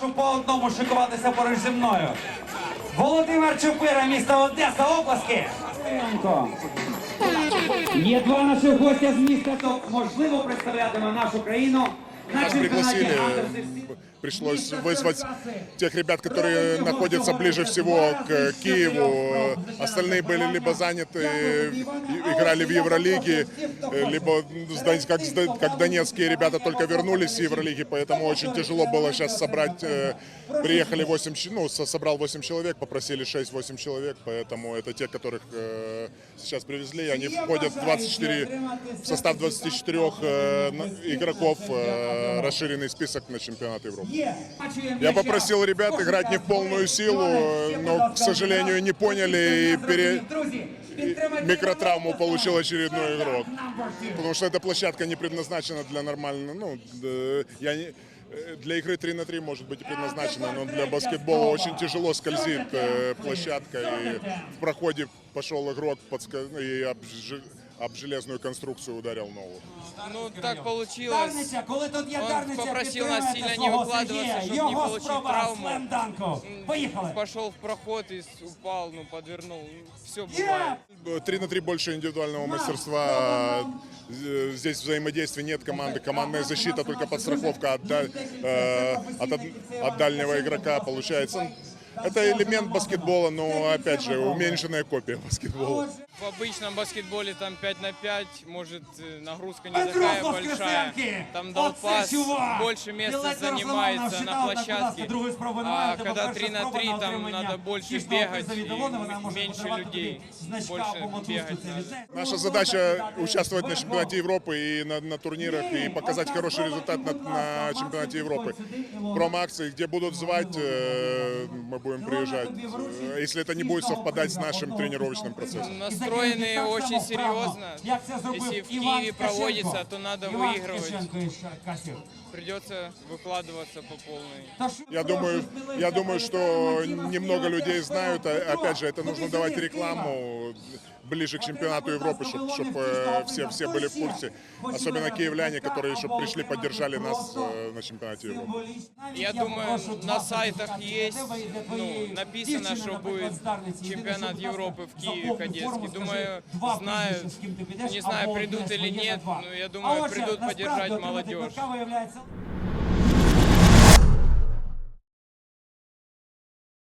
прошу по одному шикуватися поруч зі мною. Володимир Чупира, місто Одеса, обласки. Є два наших гостя з міста, то можливо представлятиме нашу країну на чемпіонаті Андерсів. Пришлось вызвать тех ребят, которые находятся ближе всего к Киеву. Остальные были либо заняты, и- играли в Евролиге, э, либо как, донецкие ребята только вернулись с Евролиги, поэтому очень тяжело было сейчас собрать. э, Приехали 8, ч- ну, со- собрал 8 человек, попросили 6-8 человек, поэтому это те, которых э, сейчас привезли. Они входят в 24, в состав 24 э, на- игроков, э, расширенный список на чемпионат Европы. Є. Бачуємо Я м'яча. попросил ребят Кожен играть не раз в полную силу, повторюю. Ще, но, будь к ласка, сожалению, не поняли и пере... Друзі, підтримайте микротравму мене. получил очередной Стандарт игрок. number two. Потому что эта площадка не предназначена для нормального, ну, д- я не, э, для игры 3 на 3 может быть и предназначена, но для баскетбола очень тяжело скользит э, площадка, и в проходе пошел игрок подска- и об, ж- об железную конструкцию ударил ногу. Ну, так получилось. Дарниця, коли тут є Он Дарниця, попросил нас підтримайте сильно не свого выкладываться, Сергія. щоб не Його получить спроба травму. слемданку. Поїхали. Пошел в проход и с- упал, ну, подвернул. Все Є! бывает. 3 на 3 больше индивидуального мастерства. Э, Здесь взаимодействия нет команды. Командная защита, только подстраховка от, да- э, от, од- от дальнего игрока получается. Это элемент баскетбола, но опять же уменьшенная копия баскетбола. В обычном баскетболе там 5 на 5, может э, нагрузка не Петро такая з большая. Воскресенки. Там дал Оце пас, чувак. больше места Білець Ярослава занимается на Навшитала, так, будь ласка, площадке. другої спроби немає. А Тебе когда перша 3 на спроба 3, на там отримання надо больше тішного бегать приза від и Ілони. Вона може меньше подарувати людей. тобі значка Больше або мотузку. бегать Це надо. від неї. Наша задача участвовать на чемпионате Европы и на, на турнирах и показать хороший результат на, на чемпионате Европы. Промо-акции, где будут звать, э, мы будем приезжать, э, если это не будет совпадать с нашим тренировочным процессом. Настроены очень серьезно. Як це зробив Если в Іван Киеве Ткаченко. проводится, то надо Іван выигрывать. Ткаченко із Черкасів. Придется выкладываться по полной. Та що Я прошу, думаю, сміливця, я думаю, что привітаємо Антіна немного Сміла, людей теж знают. А, Петро. Опять же, это нужно Ходи давать сюди, рекламу ближе к чемпионату Европы, чтобы все, все были в курсе. Особенно киевляне, которые чтобы пришли, поддержали нас э, на чемпионате Европы. Я думаю, на сайтах есть, ну, написано, что будет чемпионат Европы в Киеве кадетский. Думаю, знают. Не знаю, придут или нет, но я думаю, придут поддержать молодежь.